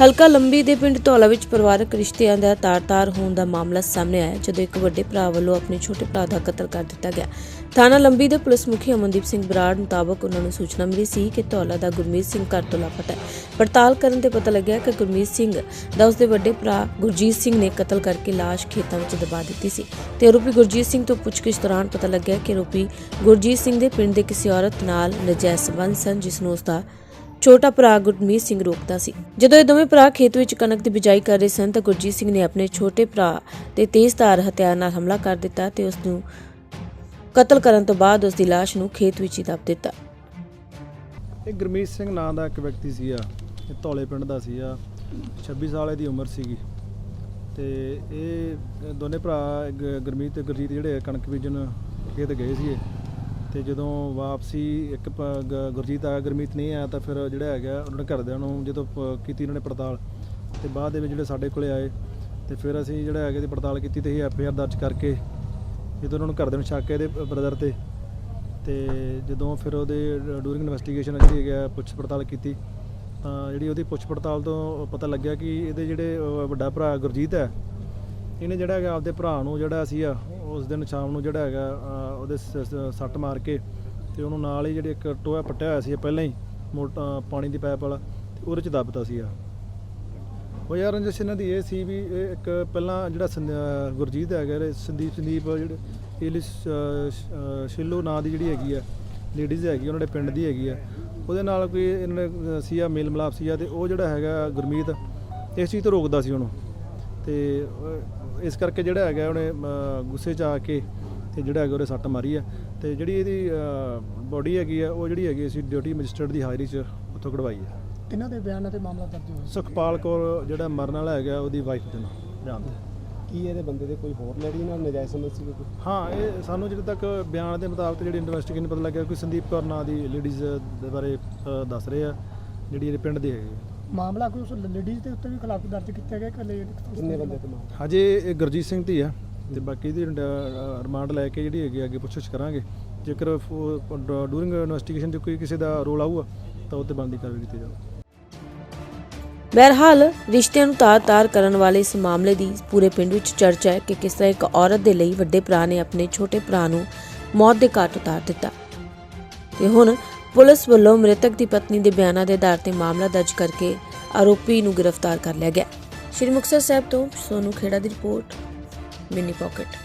ਹਲਕਾ ਲੰਬੀ ਦੇ ਪਿੰਡ ਧੌਲਾ ਵਿੱਚ ਪਰਿਵਾਰਕ ਰਿਸ਼ਤਿਆਂ ਦਾ ਤਾਰ-ਤਾਰ ਹੋਣ ਦਾ ਮਾਮਲਾ ਸਾਹਮਣੇ ਆਇਆ, ਜਦੋਂ ਇੱਕ ਵੱਡੇ ਭਰਾ ਵੱਲੋਂ ਆਪਣੇ ਛੋਟੇ ਭਰਾ ਦਾ ਕਤਲ ਕਰ ਦਿੱਤਾ ਗਿਆ। ਥਾਣਾ ਲੰਬੀ ਦੇ ਪੁਲਿਸ ਮੁਖੀ ਅਮਨਦੀਪ ਸਿੰਘ ਬਰਾੜ ਮੁਤਾਬਕ ਉਹਨਾਂ ਨੂੰ ਸੂਚਨਾ ਮਿਲੀ ਸੀ ਕਿ ਧੌਲਾ ਦਾ ਗੁਰਮੀਤ ਸਿੰਘ ਘਰ ਤੋਂ ਲਾਪਤਾ ਹੈ। ਪੜਤਾਲ ਕਰਨ ਤੇ ਪਤਾ ਲੱਗਿਆ ਕਿ ਗੁਰਮੀਤ ਸਿੰਘ ਦਾ ਉਸਦੇ ਵੱਡੇ ਭਰਾ ਗੁਰਜੀਤ ਸਿੰਘ ਨੇ ਕਤਲ ਕਰਕੇ ਲਾਸ਼ ਖੇਤਾਂ ਵਿੱਚ ਦਬਾ ਦਿੱਤੀ ਸੀ। ਤੇ ਆਰੋਪੀ ਗੁਰਜੀਤ ਸਿੰਘ ਤੋਂ ਪੁੱਛਗਿੱਛ ਦੌਰਾਨ ਪਤਾ ਲੱਗਿਆ ਕਿ ਆਰੋਪੀ ਗੁਰਜੀਤ ਸਿੰਘ ਦੇ ਪਿੰਡ ਦੇ ਕਿਸੇ ਔਰਤ ਨਾਲ ਨਜਾਇਜ਼ ਸੰਬੰਧ ਸਨ, ਜਿਸ ਨੂੰ ਉਸਦਾ ਛੋਟਾ ਭਰਾ ਗੁਰਮੀਤ ਸਿੰਘ ਰੋਕਦਾ ਸੀ। ਜਦੋਂ ਇਹ ਦੋਵੇਂ ਭਰਾ ਖੇਤ ਵਿੱਚ ਕਣਕ ਦੀ ਬਿਜਾਈ ਕਰ ਰਹੇ ਸਨ ਤਾਂ ਗੁਰਜੀਤ ਸਿੰਘ ਨੇ ਆਪਣੇ ਛੋਟੇ ਭਰਾ ਤੇ ਤੇਜ਼ਧਾਰ ਹਥਿਆਰ ਨਾਲ ਹਮਲਾ ਕਰ ਦਿੱਤਾ ਤੇ ਉਸ ਨੂੰ ਕਤਲ ਕਰਨ ਤੋਂ ਬਾਅਦ ਉਸ ਦੀ ਲਾਸ਼ ਨੂੰ ਖੇਤ ਵਿੱਚ ਹੀ ਦੱਬ ਦਿੱਤਾ। ਇਹ ਗੁਰਮੀਤ ਸਿੰਘ ਨਾਂ ਦਾ ਇੱਕ ਵਿਅਕਤੀ ਸੀਗਾ। ਇਹ ਧੌਲੇ ਪਿੰਡ ਦਾ ਸੀਗਾ। 26 ਸਾਲ ਦੀ ਉਮਰ ਸੀਗੀ। ਤੇ ਇਹ ਦੋਨੇ ਭਰਾ, ਗ- ਗੁਰਮੀਤ ਤੇ ਗੁਰਜੀਤ ਜਿਹੜੇ ਕਣਕ ਬੀਜਣ ਖੇਤ ਗਏ ਸੀਗੇ। ਤੇ ਜਦੋਂ ਵਾਪਸੀ ਇੱਕ ਪ- ਗ- ਗੁਰਜੀਤ ਆਇਆ, ਗੁਰਮੀਤ ਨਹੀਂ ਆਇਆ, ਤਾਂ ਫਿਰ ਜਿਹੜਾ ਹੈਗਾ ਉਹਨਾਂ ਨੇ ਘਰਦਿਆਂ ਨੂੰ ਜਦੋਂ ਪ- ਕੀਤੀ ਉਹਨਾਂ ਨੇ ਪੜਤਾਲ, ਤੇ ਬਾਅਦ ਦੇ ਵਿੱਚ ਜਿਹੜੇ ਸਾਡੇ ਕੋਲੇ ਆਏ, ਤੇ ਫਿਰ ਅਸੀਂ ਜਿਹੜਾ ਹੈਗਾ ਦੀ ਪੜਤਾਲ ਕੀਤੀ ਤੇ ਇਹ ਐਫ ਆਈ ਆਰ ਦਰਜ ਕਰਕੇ ਜਦੋਂ ਉਹਨਾਂ ਨੂੰ ਘਰਦਿਆਂ ਨੂੰ ਸ਼ੱਕ ਹੈ ਇਹਦੇ ਬ੍ਰਦਰ ਤੇ ਤੇ ਜਦੋਂ ਫਿਰ ਉਹਦੇ ਡੂਰਿੰਗ ਇਨਵੈਸਟੀਗੇਸ਼ਨ ਜਿਹੜੀ ਹੈਗਾ ਪੁੱਛ ਪੜਤਾਲ ਕੀਤੀ, ਤਾਂ ਜਿਹੜੀ ਉਹਦੀ ਪੁੱਛ ਪੜਤਾਲ ਤੋਂ ਪਤਾ ਲੱਗਿਆ ਕਿ ਇਹਦੇ ਜਿਹੜੇ ਵੱਡਾ ਭਰਾ ਗੁਰਜੀਤ ਹੈ ਇਹਨੇ ਜਿਹੜਾ ਹੈਗਾ ਆਪਦੇ ਭਰਾ ਨੂੰ ਜਿਹੜਾ ਸੀ ਉਸ ਦਿਨ ਸ਼ਾਮ ਨੂੰ ਜਿਹੜਾ ਹੈਗਾ ਉਹਦੇ ਸ- ਸੱਟ ਮਾਰ ਕੇ ਤੇ ਉਹਨੂੰ ਨਾਲ ਹੀ ਜਿਹੜੇ ਇੱਕ ਟੋਆ ਪੱਟਿਆ ਹੋਇਆ ਸੀ ਪਹਿਲਾਂ ਹੀ ਮੋਟਾ ਪਾਣੀ ਦੀ ਪਾਈਪ ਵਾਲਾ ਤੇ ਉਹਦੇ ਚ ਦੱਬਤਾ ਸੀ ਆ। ਉਹ ਯਾਰ ਰੰਜਿਸ਼ ਇਹਨਾਂ ਦੀ ਇਹ ਸੀ ਵੀ ਇਹ ਇੱਕ ਪਹਿਲਾਂ ਜਿਹੜਾ ਸੰਦ- ਗੁਰਜੀਤ ਹੈਗਾ ਸੰਦੀਪ ਸੰਦੀਪ ਜਿਹੜੇ ਇਹ ਸ਼ਿੱਲੋ ਨਾਂ ਦੀ ਜਿਹੜੀ ਹੈਗੀ ਆ ਲੇਡੀਜ਼ ਹੈਗੀ ਉਹਨਾਂ ਦੇ ਪਿੰਡ ਦੀ ਹੈਗੀ ਆ। ਉਹਦੇ ਨਾਲ ਕੋਈ ਇਹਨਾਂ ਨੇ ਅਹ, ਸੀ ਆ ਮੇਲ ਮਿਲਾਪ ਸੀ ਆ ਤੇ ਉਹ ਜਿਹੜਾ ਹੈਗਾ ਗੁਰਮੀਤ ਇਸ ਚੀਜ਼ ਤੋਂ ਰੋਕਦਾ ਸੀ ਉਹਨੂੰ। ਤੇ ਇਸ ਕਰਕੇ ਜਿਹੜਾ ਹੈਗਾ ਉਹਨੇ ਗੁੱਸੇ 'ਚ ਆ ਕੇ ਤੇ ਜਿਹੜਾ ਹੈਗਾ ਉਹਦੇ ਸੱਟ ਮਾਰੀ ਆ ਤੇ ਜਿਹੜੀ ਇਹਦੀ ਬੋਡੀ ਹੈਗੀ ਆ ਉਹ ਜਿਹੜੀ ਹੈਗੀ ਅਸੀਂ ਡਿਊਟੀ ਮੈਜਿਸਟਰੇਟ ਦੀ ਹਾਜ਼ਰੀ 'ਚ ਉੱਥੋਂ ਕਢਵਾਈ ਆ ਇਹਨਾਂ ਦੇ ਬਿਆਨਾਂ ਤੇ ਮਾਮਲਾ ਦਰਜ ਹੋਇਆ ਸੁਖਪਾਲ ਕੌਰ ਜਿਹੜਾ ਮਰਨ ਵਾਲਾ ਹੈਗਾ ਉਹਦੀ ਵਾਈਫ ਦੇ ਨਾਲ ਜਾਣਦੇ ਕੀ ਇਹਦੇ ਬੰਦੇ ਦੇ ਕੋਈ ਹੋਰ ਲੜੀ ਨਾਲ ਨਜਾਇਜ਼ ਸੰਬੰਧ ਸੀ ਕੋਈ? ਹਾਂ ਇਹ ਸਾਨੂੰ ਜਿਹੜੇ ਤੱਕ ਬਿਆਨ ਦੇ ਮੁਤਾਬਕ ਜਿਹੜੀ ਇਨਵੈਸਟੀਗੇਸ਼ਨ ਪਤਾ ਲੱਗਿਆ ਕੋਈ ਸੰਦੀਪ ਕੌਰ ਨਾਂ ਦੀ ਲੇਡੀਜ਼ ਦੇ ਬਾਰੇ ਦੱਸ ਰਹੇ ਆ ਜਿਹੜੀ ਇਹਦੇ ਪਿੰਡ ਦੀ ਹੈਗੀ। ਆ। ਮਾਮਲਾ ਕੋਈ ਉਸ ਲੇਡੀਜ਼ ਦੇ ਉੱਤੇ ਵੀ ਖਿਲਾਫ ਦਰਜ ਕੀਤਾ ਗਿਆ ਕਿ ਲੇਡੀ ਕਿੰਨੇ ਬੰਦੇ ਤੇ ਮਾਮਲਾ? ਹਜੇ ਇਹ ਗੁਰਜੀਤ ਸਿੰਘ ਦੀ ਆ ਤੇ ਬਾਕੀ ਦੀ ਰਿਮਾਂਡ ਲੈ ਕੇ ਜਿਹੜੀ ਹੈਗੀ ਅੱਗੇ ਪੁੱਛਛ ਕਰਾਂਗੇ। ਜੇਕਰ ਡੂਰਿੰਗ ਇਨਵੈਸਟੀਗੇਸ਼ਨ 'ਚ ਕੋਈ ਕਿਸੇ ਦਾ ਰੋਲ ਆਊਗਾ ਤਾਂ ਉਹ ਤੇ ਬਣਦੀ ਕਾਰਵਾਈ ਕੀਤੀ ਜਾਊਗੀ। ਬਹਰਹਾਲ ਰਿਸ਼ਤਿਆਂ ਨੂੰ ਤਾਰ-ਤਾਰ ਕਰਨ ਵਾਲੇ ਇਸ ਮਾਮਲੇ ਦੀ ਪੂਰੇ ਪਿੰਡ ਵਿੱਚ ਚਰਚਾ ਹੈ ਕਿ ਕਿਸ ਤਰ੍ਹਾਂ ਇੱਕ ਔਰਤ ਦੇ ਲਈ ਵੱਡੇ ਭਰਾ ਨੇ ਆਪਣੇ ਛੋਟੇ ਭਰਾ ਨੂੰ ਮੌਤ ਦੇ ਘਾਟ ਉਤਾਰ ਦਿੱਤਾ। ਤੇ ਹੁਣ ਪੁਲਿਸ ਵੱਲੋਂ ਮ੍ਰਿਤਕ ਦੀ ਪਤਨੀ ਦੇ ਬਿਆਨਾਂ ਦੇ ਆਧਾਰ ਤੇ ਮਾਮਲਾ ਦਰਜ ਕਰਕੇ ਆਰੋਪੀ ਨੂੰ ਗ੍ਰਿਫਤਾਰ ਕਰ ਲਿਆ ਗਿਆ। ਸ਼੍ਰੀ ਮੁਕਤਸਰ ਸਾਹਿਬ ਤੋਂ ਸੋਨੂ ਖੇੜਾ ਦੀ ਰਿਪੋਰਟ, ਮਿੰਨੀ ਪਾਕਟ।